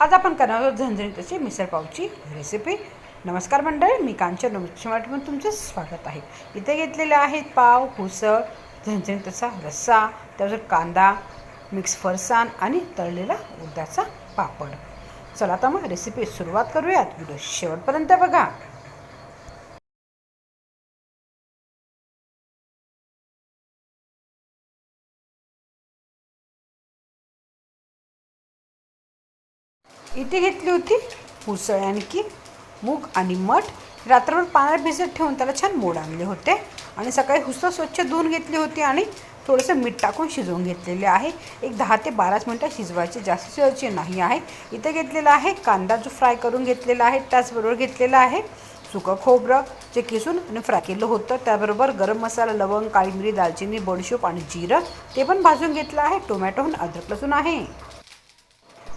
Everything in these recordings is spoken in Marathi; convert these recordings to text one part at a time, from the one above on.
आज आपण करणार आहोत झणझणीत अशी मिसळ पावची रेसिपी नमस्कार मंडळी मी कांचन मराठीमध्ये तुमचं स्वागत आहे. इथे घेतलेले आहेत पाव उसळ झणझणीत असा रस्सा त्यावर कांदा मिक्स फरसाण आणि तळलेला उडदाचा पापड. चला आता मग रेसिपी सुरुवात करूयात. व्हिडिओ शेवटपर्यंत बघा. इथे घेतली होती उसळ आणखी मूग आणि मठ. रात्रभर पाण्यात भिजत ठेवून त्याला छान मोड आणले होते. आणि सकाळी हुसळ स्वच्छ धुवून घेतली होती आणि थोडंसं मीठ टाकून शिजवून घेतलेले आहे. एक दहा ते बाराच मिनटं शिजवायचे जास्त शिजवायचे नाही आहे. इथे घेतलेला आहे कांदा जो फ्राय करून घेतलेला आहे त्याचबरोबर घेतलेला आहे सुकं खोबरं जे किसून आणि फ्राय केलं होतं. त्याबरोबर गरम मसाला लवंग काळी मिरी दालचिनी बडशोप आणि जिरं ते पण भाजून घेतलं आहे. टोमॅटो आणि अद्रक लसूण आहे.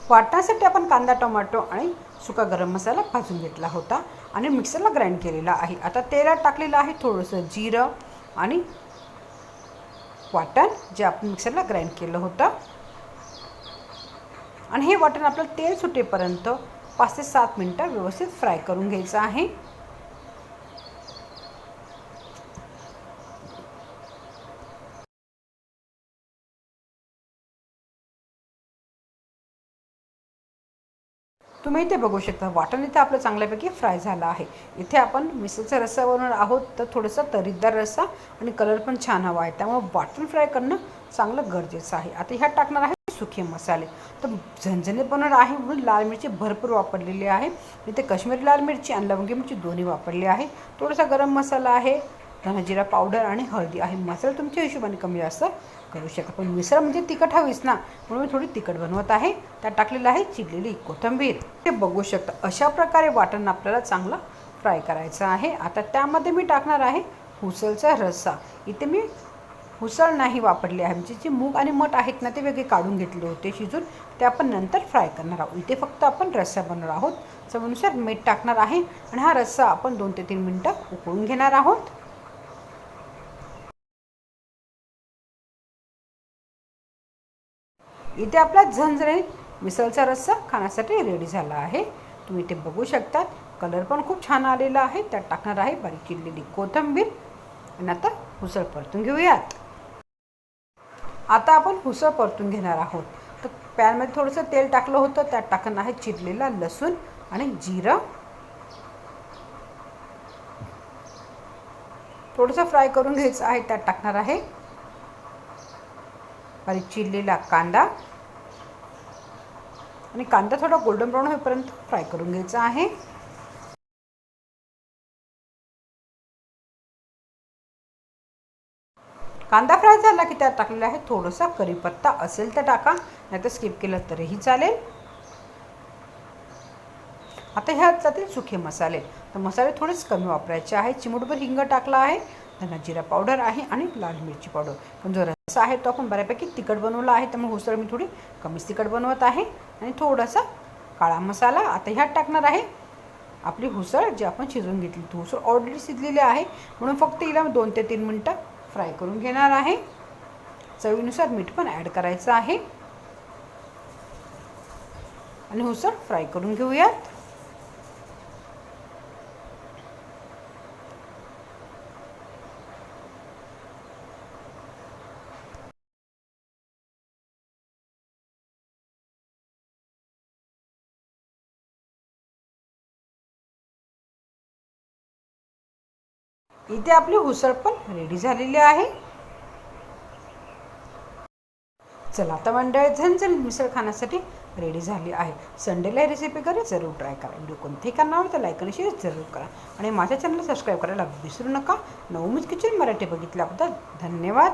वाटण्यासाठी आपण कांदा टोमॅटो आणि सुका गरम मसाला भाजून घेतला होता आणि मिक्सरला ग्राइंड केलेला आहे. आता तेलात टाकलेलं आहे थोडंसं जिरं आणि वाटण जे आपण मिक्सरला ग्राइंड केलं होतं. आणि हे वाटण आपलं तेल सुटेपर्यंत पाच ते सात मिनटं व्यवस्थित फ्राय करून घ्यायचं आहे. तुम्ही इथे बघू शकता वाटण इथे आपलं चांगल्यापैकी फ्राय झाला आहे. इथे आपण मिसळचा रस्सा बनवणार आहोत तर थोडंसं तरीदार रस्सा आणि कलर पण छान हवा आहे. त्यामुळे वाटण फ्राय करणं चांगलं गरजेचं आहे. आता ह्यात टाकणार आहे सुखे मसाले. तर झणझणीत बनवणार आहे म्हणून लाल मिरची भरपूर वापरलेली आहे. इथे काश्मीरी लाल मिरची आणि लवंगी मिरची दोन्ही वापरली आहे. थोडासा गरम मसाला आहे. धनाजिरा पावडर आणि हळदी आहे. मसाला तुमच्या हिशोबाने कमी जास्त करू शकता. पण मिसळ म्हणजे तिखट हवीच ना. म्हणून मी थोडी तिखट बनवत आहे. त्यात टाकलेलं आहे चिरलेली कोथिंबीर. ते बघू शकता. अशा प्रकारे वाटण आपल्याला चांगलं फ्राय करायचं आहे. आता त्यामध्ये मी टाकणार आहे हुसळचा रस्सा. इथे मी हुसळ नाही वापरली आहे. म्हणजे जे मूग आणि मठ आहेत ना ते वेगळे काढून घेतले होते शिजून. ते आपण नंतर फ्राय करणार आहोत. इथे फक्त आपण रस्सा बनवणार आहोत. चवीनुसार मीठ टाकणार आहे. आणि हा रस्सा आपण दोन ते तीन मिनटं उकळून घेणार आहोत. इथे आपला झंझरे मिसळचा रस्सा खाण्यासाठी रेडी झाला आहे. तुम्ही इथे बघू शकतात कलर पण खूप छान आलेला आहे. त्यात टाकणार आहे बारीक चिरलेली कोथिंबीर. आणि आता हुसळ परतून घेऊयात. आता आपण हुसळ परतून घेणार आहोत. तर पॅनमध्ये थोडंसं तेल टाकलं होतं त्यात टाकणार आहे चिरलेला लसूण आणि जिरं. थोडंसं फ्राय करून घ्यायचं आहे त्यात टाकणार आहे आणि चिरलेला कांदा. आणि कांदा थोडा गोल्डन ब्राऊन होईपर्यंत फ्राय करून घ्यायचा आहे. कांदा फ्राय झाला की त्यात टाकलेला आहे थोडासा करीपत्ता असेल तर टाका नाही तर स्किप केलं तरीही चालेल. आता ह्यात जातील सुखे मसाले. तर मसाले थोडेच कमी वापरायचे आहे. चिमूटभर हिंग टाकला आहे. धना जिरा पावडर आहे आणि लाल मिरची पावडर. पण जो रस्सा आहे तो आपण बऱ्यापैकी तिखट बनवला आहे. त्यामुळे उसळ मी थोडी कमीच तिखट बनवत आहे. आणि थोडासा काळा मसाला आता ह्यात टाकणार आहे. आपली हुसळ जी आपण शिजवून घेतली ती हुसळ ऑलरेडी शिजलेली आहे. म्हणून फक्त हिला दोन ते तीन मिनटं फ्राय करून घेणार आहे. चवीनुसार मीठ पण ॲड करायचं आहे. आणि हुसळ फ्राय करून घेऊयात. इथे आपली हुसळ पण रेडी झालेली आहे. चला आता मंडळी झणझणीत मिसळ खाण्यासाठी रेडी झाली आहे. संडेला ही रेसिपी करा जरूर ट्राय करा. व्हिडिओ कोणतेही करणार तर लाईक आणि शेअर जरूर करा. आणि माझ्या चॅनलला सबस्क्राईब करायला विसरू नका. नवमीच किचन मराठी बघितल्याबद्दल धन्यवाद.